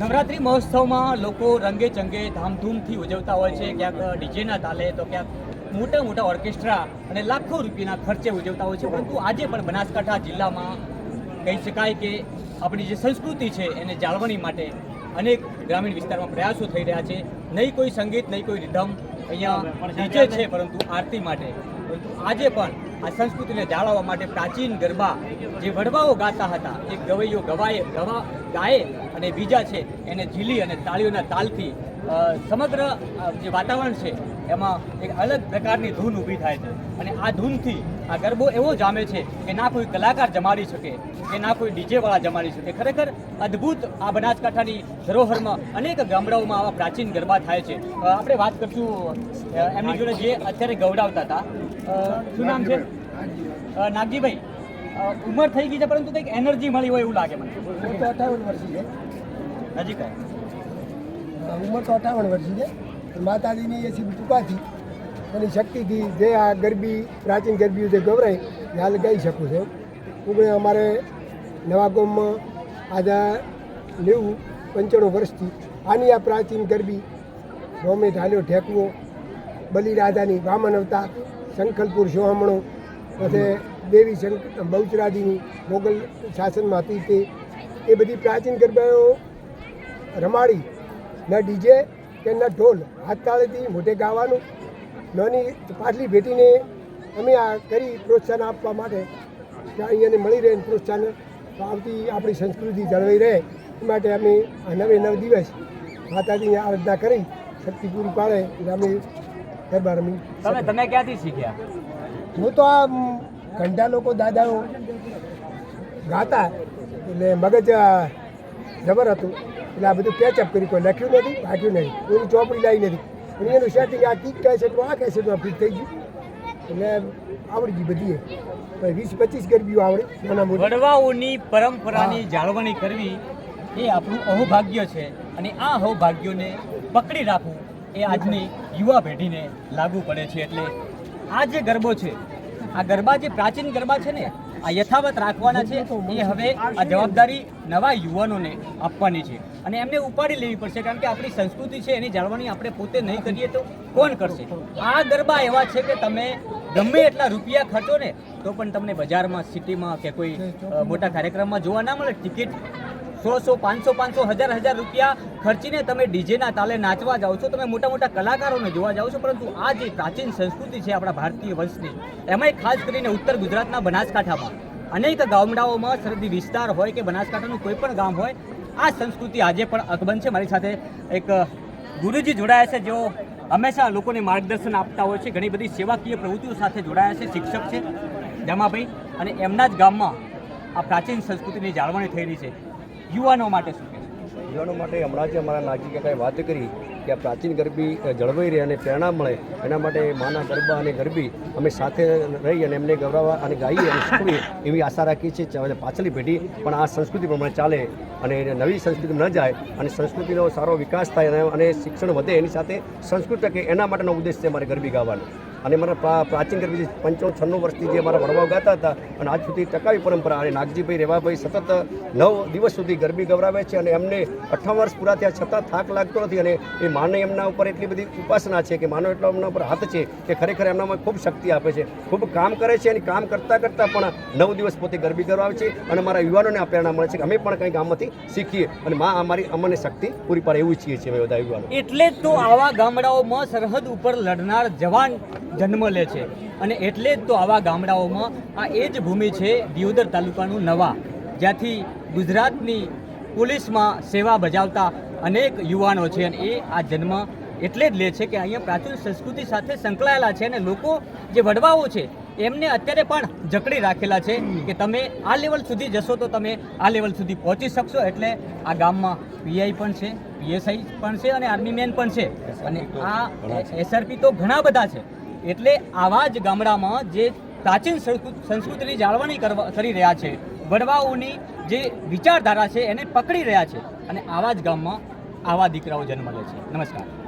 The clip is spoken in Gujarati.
નવરાત્રી મહોત્સવમાં લોકો રંગે ચંગે ધામધૂમથી ઉજવતા હોય છે. ક્યાંક ડીજેના તાલે, તો ક્યાંક મોટા મોટા ઓર્કેસ્ટ્રા અને લાખો રૂપિયાના ખર્ચે ઉજવતા હોય છે. પરંતુ આજે પણ બનાસકાંઠા જિલ્લામાં કહી શકાય કે આપણી જે સંસ્કૃતિ છે એને જાળવણી માટે અનેક ગ્રામીણ વિસ્તારમાં પ્રયાસો થઈ રહ્યા છે. નહીં કોઈ સંગીત, નહીં કોઈ રિધમ. અહીંયા ડીજે છે, પરંતુ આરતી માટે. આજે પણ આ સંસ્કૃતિને જાળવવા માટે પ્રાચીન ગરબા જે વડવાઓ ગાતા હતા, એ ગવૈયો ગવાએ, ગવા ગાય અને બીજા છે, એને ઝીલી અને તાળીઓના તાલથી સમગ્ર જે વાતાવરણ છે, એમાં એક અલગ પ્રકારની ધૂન ઊભી થાય છે. અને આ ધૂનથી આ ગરબો એવો જામે છે કે ના કોઈ કલાકાર જમાડી શકે, કે ના કોઈ ડીજેવાળા જમાડી શકે. ખરેખર અદ્ભુત આ બનાસકાંઠાની ધરોહરમાં અનેક ગામડાઓમાં આવા પ્રાચીન ગરબા થાય છે. આપણે વાત કરશું એમની જોડે જે અત્યારે ગૌડાવતા હતા શું નામ છે? નાગજીભાઈ. ઉંમર થઈ ગઈ છે પરંતુ કંઈક એનર્જી મળી હોય એવું લાગે મને. તો અઠાવન વર્ષી છે. આવો. ઉંમર તો અઠાવન વર્ષી છે. માતાજીની એ કૃપાથી એની શક્તિથી જે આ ગરબી પ્રાચીન ગરબીઓ જે ગવરાય એ હાલ ગાઈ શકું છું. હું અમારે નવા ગામમાં આજે નેવું પંચાણું વર્ષથી આની આ પ્રાચીન ગરબી રોમે ઢાલ્યો ઠેકવો બલિરાજાની વામન અવતાર સંખલપુર સોહામણો પછી દેવી શંક બહુચરાજીની મોગલ શાસનમાં હતી તે. એ બધી પ્રાચીન ગરબાઓ રમાડી. ન ડીજે કે ન ઢોલ હાથ તાળેથી મોઢે ગાવાનું. નાની પાટલી ભેટીને અમે આ કરી પ્રોત્સાહન આપવા માટે કે અહીંયાને મળી રહે પ્રોત્સાહન આવતી આપણી સંસ્કૃતિ જળવાઈ રહે. એ માટે અમે નવે નવ દિવસ માતાજીની આરાધના કરી, શક્તિ પૂરી પાડે અમે રમી તમે તમે ક્યાંથી શીખ્યા? હું તો આ ઘંટા લોકો દાદાઓ ગાતા એટલે મગજ જબર હતું. એટલે આ બધું કેચઅપ કરી કોઈ લખ્યું નથી ભાગ્યું નહીં. કોઈની ચોપડી લાવી નથી. અને એનું સેટિંગ આ કીક કેસેટમાં આ કેસેટમાં ફિટ થઈ ગયું. એટલે આવડી ગઈ બધી એ વીસ પચીસ ગરબીઓ આવડી નાના વડવાઓની પરંપરાની જાળવણી કરવી એ આપણું અહોભાગ્ય છે. અને આ અહોભાગ્યોને પકડી રાખવું એ આજની યુવા પેઢીને લાગુ પડે છે એટલે આ જે ગરબો છે, આ ગરબા જે પ્રાચીન ગરબા છે ને, આ યથાવત રાખવાના છે, એ હવે આ જવાબદારી નવા યુવાનોને આપવાની છે. અને એમને ઉપાડી લેવી પડશે, કારણ કે આપણી સંસ્કૃતિ છે, એની જાળવણી આપણે પોતે નહીં કરીએ તો કોણ કરશે? આ ગરબા એવા છે કે તમે ગમે એટલા રૂપિયા ખર્ચો ને, તો પણ તમને બજારમાં, સિટીમાં કે કોઈ મોટા કાર્યક્રમમાં જોવા ના મળે, ટિકિટ સો સો પાંચસો પાંચસો, હજાર હજાર રૂપિયા ખર્ચીને તમે ડીજેના તાલે નાચવા જાઓ છો. તમે મોટા મોટા કલાકારોને જોવા જાઓ છો, પરંતુ આ જે પ્રાચીન સંસ્કૃતિ છે આપણા ભારતીય વંશની, એમાંય ખાસ કરીને ઉત્તર ગુજરાતના બનાસકાંઠામાં, અનેક ગામડાઓમાં સરહદી વિસ્તાર હોય કે બનાસકાંઠાનું કોઈ પણ ગામ હોય, આ સંસ્કૃતિ આજે પણ અકબંધ છે. મારી સાથે એક ગુરુજી જોડાયા છે, જેઓ હંમેશા લોકોને માર્ગદર્શન આપતા હોય છે, ઘણી બધી સેવાકીય પ્રવૃત્તિઓ સાથે જોડાયા છે, શિક્ષક છે, જમાભાઈ. અને એમના જ ગામમાં આ પ્રાચીન સંસ્કૃતિની જાળવણી થયેલી છે. યુવાનો માટે શું યુવાનો માટે હમણાં જ અમારા નાગજી કાકાએ વાત કરી કે આ પ્રાચીન ગરબી જળવાઈ રહે અને પ્રેરણા મળે, એના માટે માના ગરબા અને ગરબી અમે સાથે રહી અને એમને ગૌરવવા અને ગાઈએ અને શીખવીએ એવી આશા રાખીએ છીએ. અને પાછળની પેઢી પણ આ સંસ્કૃતિ પ્રમાણે ચાલે અને નવી સંસ્કૃતિ ન જાય અને સંસ્કૃતિનો સારો વિકાસ થાય અને શિક્ષણ વધે એની સાથે સંસ્કૃતિ એના માટેનો ઉદ્દેશ છે અમારે ગરબી ગાવાનો. અને મારા પ્રાચીન ગરબી પંચાવન છન્નું વર્ષથી જે મારા વડવાઓ ગાતા હતા અને આજ સુધી ટકાવી પરંપરા અને નાગજીભાઈ રેવાભાઈ સતત નવ દિવસ સુધી ગરબી ગવરાવે છે અને એમને અઠ્ઠાવન વર્ષ પૂરા થયા છતાં થાક લાગતો નથી અને એ માને એમના ઉપર એટલી બધી ઉપાસના છે કે માનો એટલો એમના ઉપર હાથ છે કે ખરેખર એમનામાં ખૂબ શક્તિ આપે છે, ખૂબ કામ કરે છે અને કામ કરતાં કરતાં પણ નવ દિવસ પોતે ગરબી ગવરાવે છે અને મારા યુવાનોને આ પ્રેરણા મળે છે કે અમે પણ કંઈક આમાંથી શીખીએ અને માં અમારી અમને શક્તિ પૂરી પાડે એવું ઈચ્છીએ છીએ અમે બધા યુવાનો. એટલે તો આવા ગામડાઓમાં સરહદ ઉપર લડનાર જવાન જન્મ લે છે. અને એટલે જ તો આવા ગામડાઓમાં આ એ જ ભૂમિ છે દિયોદર તાલુકાનું નવા જ્યાંથી ગુજરાતની પોલીસમાં સેવા બજાવતા અનેક યુવાનો છે અને એ આ જન્મ એટલે જ લે છે કે અહીંયા પ્રાચીન સંસ્કૃતિ સાથે સંકળાયેલા છે અને લોકો જે વડવાઓ છે એમને અત્યારે પણ જકડી રાખેલા છે કે તમે આ લેવલ સુધી જશો તો તમે આ લેવલ સુધી પહોંચી શકશો. એટલે આ ગામમાં પીઆઈ પણ છે પીએસઆઈ પણ છે અને આર્મી મેન પણ છે. અને આ એસઆરપી તો ઘણા બધા છે. એટલે આવા જ ગામડામાં જે પ્રાચીન સંસ્કૃતિની જાળવણી કરવા કરી રહ્યા છે, વડવાઓની જે વિચારધારા છે એને પકડી રહ્યા છે. અને આવા જ ગામમાં આવા દીકરાઓ જન્મ લે છે. નમસ્કાર.